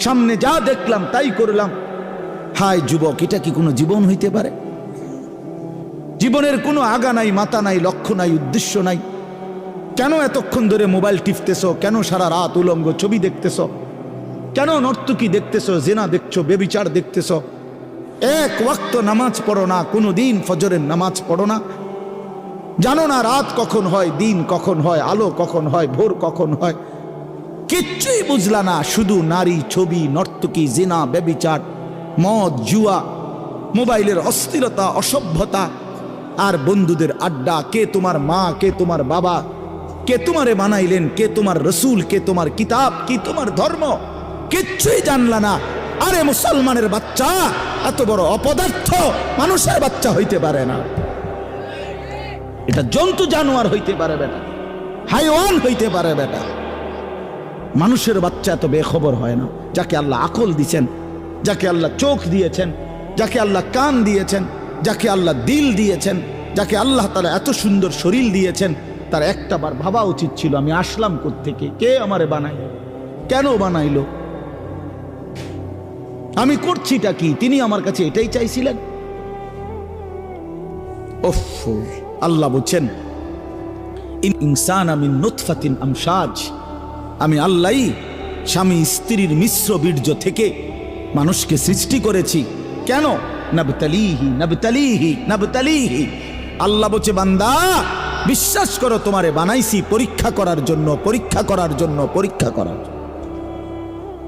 সামনে যা দেখলাম, তাই করলাম। হায় যুবক, এটা কি কোনো জীবন হইতে পারে? জীবনের কোনো আগা নাই, মাথা নাই, লক্ষ্য নাই, উদ্দেশ্য নাই। কেন এতক্ষণ ধরে মোবাইল টিপতেছ? কেন সারা রাত উলঙ্গ ছবি দেখতেছ? কেন নর্তকী দেখতেছ, জেনা দেখছ, বেবিচার দেখতেছ? এক ওয়াক্ত নামাজ পড়ো না কোনো দিন ফজরের নামাজ পড়ো না। জানো না, রাত কখন হয়, দিন কখন হয়, আলো কখন হয়, ভোর কখন হয়। কিচ্ছুই বুঝলা না, শুধু নারী ছবি, নর্তকী, জেনা বেবিচার মদ, জুয়া, মোবাইলের অস্থিরতা, অসভ্যতা, আর বন্ধুদের আড্ডা, কে তোমার মা, কে তোমার বাবা, কে তোমারে বানাইলেন, কে তোমার রসুল, কে তোমার কিতাব, কি তোমার ধর্ম, কিচ্ছুই জানলা না। আরে মুসলমানের বাচ্চা, এত বড় অপদার্থ মানুষের বাচ্চা হইতে পারে না। এটা জন্তু জানোয়ার হইতে পারে বেটা, হাইওয়ান হইতে পারে বেটা। মানুষের বাচ্চা এত বেখবর হয় না। যাকে আল্লাহ আকল দিয়েছেন যাকে আল্লাহ চোখ দিয়েছেন, যাকে আল্লাহ কান দিয়েছেন, যাকে আল্লাহ দিল দিয়েছেন, যাকে আল্লাহ তারা এত সুন্দর শরীর দিয়েছেন, তার একটা বার ভাবা উচিত ছিল, আমি আসলাম থেকে কে আমারে বানাই কেন বানাইলো? আমি করছিটা কি? তিনি আমার কাছে এটাই চাইছিলেন? ওফ, আল্লাহ বলছেন, ইন ইনসান আমি নুৎফাতিন আমসাজ। আমি আল্লাহ স্বামী স্ত্রীর মিশ্র বীর্য থেকে মানুষকে সৃষ্টি করেছি। কেন? নবতালিহি নবতালিহি নবতালিহি। আল্লাহ বলছে, বান্দা, বিশ্বাস করো, তোমারে বানাইছি পরীক্ষা করার জন্য, পরীক্ষা করার জন্য, পরীক্ষা করার জন্য।